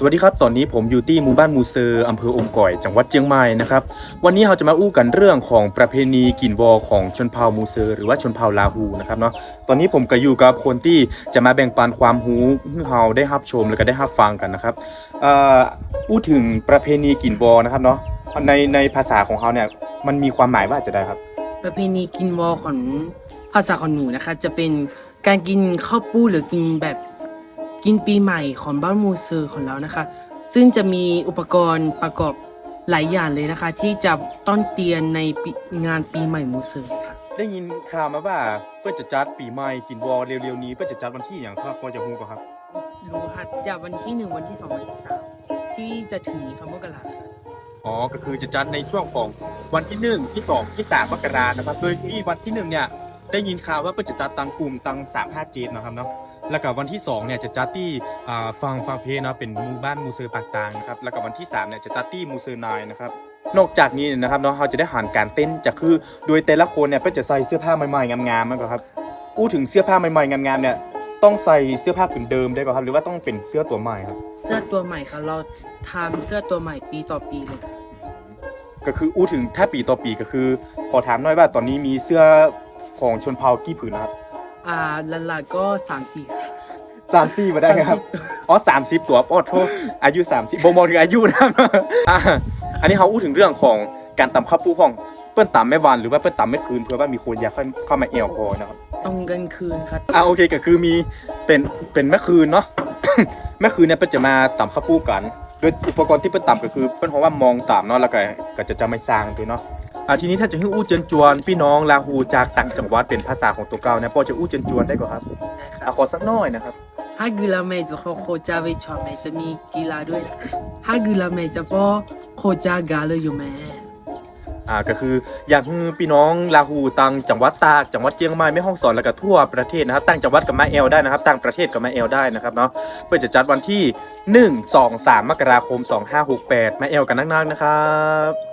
สวัสดีครับ ตอนนี้ผมอยู่ที่หมู่บ้านมูเซอร์อำเภออมก่อย จังหวัดเชียงใหม่นะครับ วันนี้เราจะมาอู้กันเรื่องของประเพณีกินวอของชนเผ่ามูเซอร์หรือว่าชนเผ่าลาฮูนะครับเนาะ ตอนนี้ผมก็อยู่กับคนที่จะมาแบ่งปันความรู้ให้เราได้รับชมแล้วก็ได้รับฟังกันนะครับอ่ออู้ถึงประเพณีกินวอนะครับเนาะ ในในภาษาของเขาเนี่ยมันมีความหมายว่าจะได้ครับ ประเพณีกินวอของภาษาของหนูนะคะจะเป็นการกินข้าวปู้หรือกินแบบ กินปีใหม่ของบ้านมูเซอร์ของเรานะคะ ซึ่งจะมีอุปกรณ์ประกอบหลายอย่างเลยนะคะ ที่จะต้อนเตียนในปีงานปีใหม่มูเซอร์ค่ะได้ยินข่าวมาว่าเพื่อจะจัดปีใหม่กินวอเร็วๆนี้เพื่อจะจัดวันที่อย่างครับพอจะฮู้ป่ะครับรู้ค่ะจากวันที่หนึ่งวันที่สองวันที่สามที่จะถึงนี้ค่ะมกราค่ะอ๋อก็คือจะจัดในช่วงของวันที่หนึ่งที่สองที่สามมกรานะครับโดยที่วันที่หนึ่งเนี่ยได้ยินข่าวว่าเพื่อจะจัดตังกลุ่มตังสามห้าเจนนะครับเนาะ แล้วก็วันที่สองเนี่ยจะจัดที่อ่าฟังฟังเพเนาะเป็นหมู่บ้านมูเซอร์ปากตางนะครับแล้วก็วันที่สามเนี่ยจะจัดที่มูเซอร์นายนะครับนอกจากนี้นะครับเนาะเราจะได้หันการเต้นจะคือโดยแต่ละคนเนี่ยก็จะใส่เสื้อผ้าใหม่ๆงามๆนะครับอู้ถึงเสื้อผ้าใหม่ๆงามๆเนี่ยต้องใส่เสื้อผ้าผืนเดิมได้ป่ะครับ หรือว่าต้องเป็นเสื้อตัวใหม่ครับ เสื้อตัวใหม่ค่ะเราทำเสื้อตัวใหม่ปีต่อปีเลยค่ะก็คืออู้ถึงถ้าปีต่อปีก็คือ ขอถามหน่อยว่าตอนนี้มีเสื้อของชนเผ่ากี่ผืนนะครับ อ่าหลักๆก็สามสี่ค่ะ สามสี่มาได้ครับอ๋อสามสิบตัวปอโทษอายุสามสิบโบมองถึงอายุนะครับอะอันนี้เขาอู้ถึงเรื่องของการตำข้าวปูของเปิ้นตำแม่วันหรือว่าเปิ้นตำแม่คืนเพื่อว่ามีคนอยากเข้าเข้ามาเอวพอนะครับต้องเงินคืนค่ะอะโอเคก็คือมีเป็นเป็นแม่คืนเนาะแม่คืนเนี่ยเปิ้นจะมาตำข้าวปูกันโดยอุปกรณ์ที่เปิ้นตำก็คือเปิ้นเพราะว่ามองตามเนาะแล้วก็ก็จะจะไม่สร้างตัวเนาะอะทีนี้ถ้าจะให้อู้เจนจวนพี่น้องลาฮูจากต่างจังหวัดเป็นภาษาของตัวเก่าเนี่ยพอจะอู้เจนจวนได้ก่อนครับอะขอสักหน่อยนะครับ ถ้ากีฬาเมจะโคจาเวชอมจะมีกีฬาด้วยนะถ้ากีฬาเมจะพอโคจากาเลยอยู่แม่อ่าก็คืออยากให้พี่น้องลาฮูตังจังหวัดตากจังหวัดเชียงใหม่แม่ฮ่องสอนแล้วก็ทั่วประเทศนะครับตั้งจังหวัดกับมาเอลได้นะครับต่างประเทศกับมาเอลได้นะครับเนาะเพื่อจะจัดวันที่ 1 2 3 มกราคม 2568 มาเอลกันนักๆนะครับ